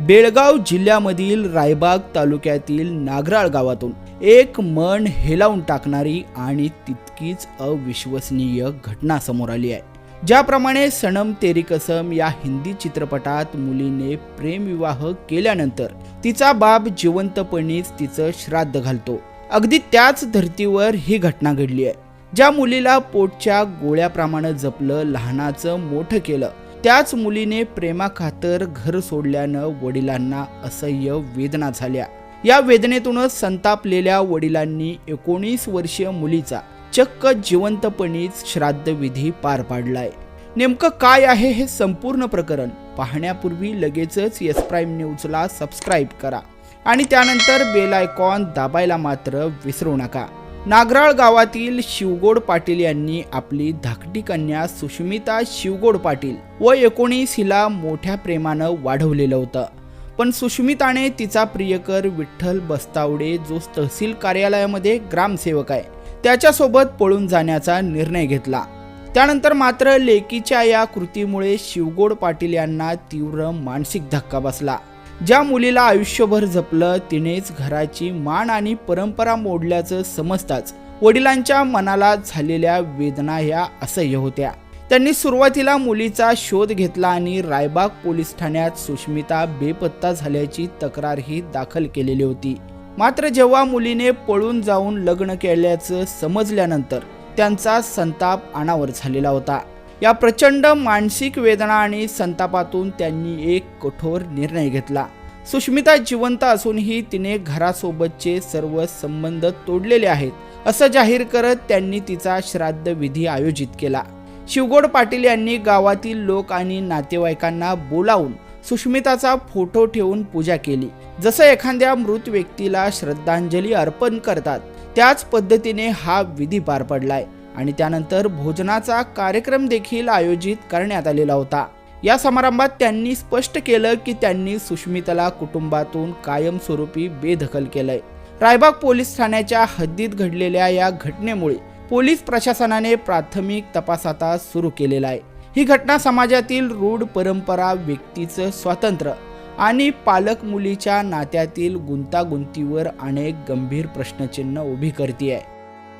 बेळगाव जिल्ह्यामधील रायबाग तालुक्यातील नागराळ गावातून एक मन हेलावून टाकणारी आणि तितकीच अविश्वसनीय घटना समोर आली आहे. ज्याप्रमाणे सनम तेरी कसम या हिंदी चित्रपटात मुलीने प्रेमविवाह केल्यानंतर तिचा बाप जिवंतपणीच तिचं श्राद्ध घालतो. अगदी त्याच धर्तीवर ही घटना घडली आहे. ज्या मुलीला पोटच्या गोळ्याप्रमाणे जपलं लहानाचं मोठं केलं त्याच मुलीने प्रेमाखातर घर सोडल्यानं वडिलांना असह्य वेदना झाल्या. या वेदनेतूनच संतापलेल्या वडिलांनी एकोणीस वर्षीय मुलीचा चक्क जिवंतपणीच श्राद्धविधी पार पाडलाय. नेमकं काय आहे हे संपूर्ण प्रकरण पाहण्यापूर्वी लगेचच यस प्राईम न्यूजला सबस्क्राईब करा आणि त्यानंतर बेल आयकॉन दाबायला मात्र विसरू नका. नागराळ गावातील शिवगोड पाटील यांनी आपली धाकटी कन्या सुष्मिता शिवगोड पाटील व एकोणीस हिला मोठ्या प्रेमानं वाढवलेलं होतं. पण सुष्मिताने तिचा प्रियकर विठ्ठल बस्तावडे जो तहसील कार्यालयामध्ये ग्रामसेवक आहे त्याच्यासोबत पळून जाण्याचा निर्णय घेतला. त्यानंतर मात्र लेकीच्या या कृतीमुळे शिवगोड पाटील यांना तीव्र मानसिक धक्का बसला. ज्या मुलीला आयुष्यभर जपलं तिनेच घराची मान आणि परंपरा मोडल्याचं समजताच वडिलांच्या मनाला झालेल्या वेदना ह्या असह्य होत्या. त्यांनी सुरुवातीला मुलीचा शोध घेतला आणि रायबाग पोलीस ठाण्यात सुष्मिता बेपत्ता झाल्याची तक्रारही दाखल केलेली होती. मात्र जेव्हा मुलीने पळून जाऊन लग्न केल्याचं समजल्यानंतर त्यांचा संताप अनावर झालेला होता. या प्रचंड मानसिक वेदना आणि संतापातून त्यांनी एक कठोर निर्णय घेतला. सुष्मिता जिवंत असूनही तिने घरासोबतचे सर्व संबंध तोडलेले आहेत असं जाहीर करत त्यांनी तिचा श्राद्ध विधी आयोजित केला. शिवगोड पाटील यांनी गावातील लोक आणि नातेवाईकांना बोलावून सुष्मिताचा फोटो ठेवून पूजा केली. जसं एखाद्या मृत व्यक्तीला श्रद्धांजली अर्पण करतात त्याच पद्धतीने हा विधी पार पडलाय. आणि त्यानंतर भोजनाचा कार्यक्रम देखील आयोजित करण्यात आलेला होता. या समारंभात त्यांनी स्पष्ट केलं की त्यांनी सुष्मिताला कुटुंबातून कायमस्वरूपी बेदखल केलंय. रायबाग पोलीस ठाण्याच्या हद्दीत घडलेल्या या घटनेमुळे पोलीस प्रशासनाने प्राथमिक तपास आता सुरू केलेला आहे. ही घटना समाजातील रूढ परंपरा व्यक्तीचं स्वातंत्र्य आणि पालक मुलीच्या नात्यातील गुंतागुंतीवर अनेक गंभीर प्रश्नचिन्ह उभी करते आहे